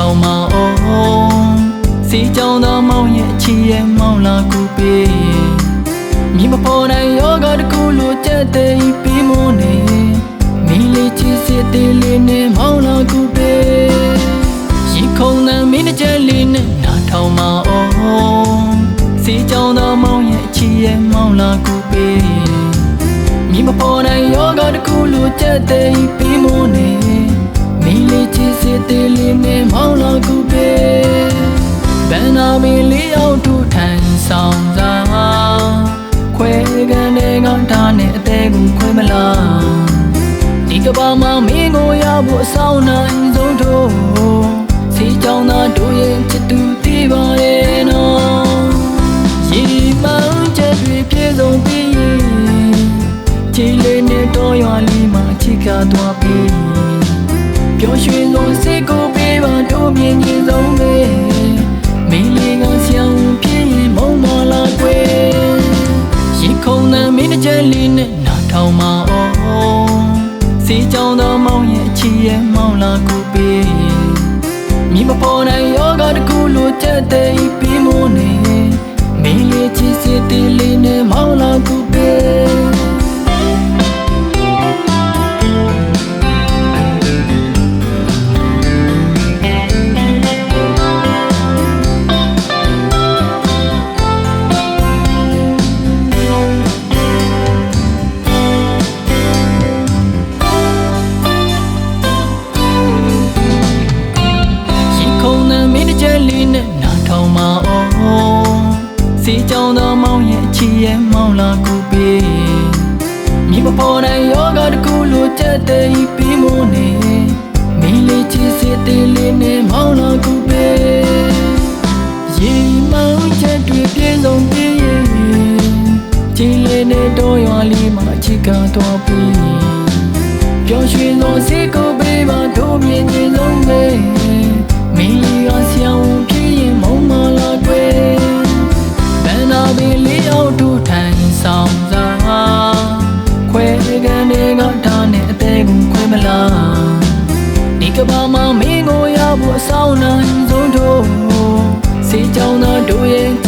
ထောင်မအောင်စီကြောင်သောမောင်ရဲ့ချီရဲ့မောင်လာကူပေးမြင်မပေါ်နိုင်ယောဂတစ်ခုလိုချက်တဲ့ပြီးမနေမီလေးချစ်စစ်သေးလေးနဲ့မောင်လာကူပေးရီခုံတဲ့မင်းတစ်ချက်လေးနဲ့နာထောင်မအောင်စီကြောင်သောမောင်ရဲ့ချီရဲ့မောင်လာကူပေးမြင်မပေါ်နိုင်ယောဂတစ်ခုလိုချက်တဲ့ပြီးမနေမီ လေးချစ်စစ်သေးလေးနဲ့မောင်လာကူပေးဘန်နာမီလေးအောင်ထူထန်ဆောင်စားခွဲကန်တဲ့ငေါထားနဲ့အသေးကိုခွဲမလားဒီကဘာမှာမင်းကိုရဖို့အဆောင်နိုင်ဆုံးတို့စီကြောင်သာတို့ရဲ့ချစ်သူတည်ပါရဲ့နော်ရေမှန်ချက်တွေပြေဆုံးပြီးရင်ကြည်လေးနဲ့တော့ရွာလေးမှာချစ်ကသွားပြီးပျော် ရွှင်ဆုံးစိတ်ကိုပေးပါတို့မြင်ရင်ဆုံးပဲမင်းလေးကဆရာဝန်ဖြစ်ရင်မုံမလာကွယ်ရေခုံတဲ့မင်းတစ်ချက်လေးနဲ့နာထောင်မအောင်စီကြောင်သောမောင်ရဲ့အချီရဲ့မောင်လာကိုပေးမြင်မပေါ်နိုင်ယောဂတစ်ခုလိုချက်တဲ့ပြီးမနေ လာကူပေးမြင်မပေါ်နိုင်ယောဂတစ်ခုလိုချက်တဲ့ပြီးမနေမင်းလေးချစ်စစ်သေးလေးနဲ့မောင်လာကူပေးရေမောင်ချက်တွေပြင်းဆုံးပြီးရင်ကြည်လေးနဲ့တော့ရွာလေးမှာချစ်ကတော့ပြီးပျော်ရွှင်သောစိတ်ကိုပေးပါတို့မြင်ခြ ကဘာမှာမင်းကိုရဖို့အဆောင်နိုင်ဆုံးတို့စေကြောင်းသားတို့ရဲ့ချစ်သူတေးပါတဲ့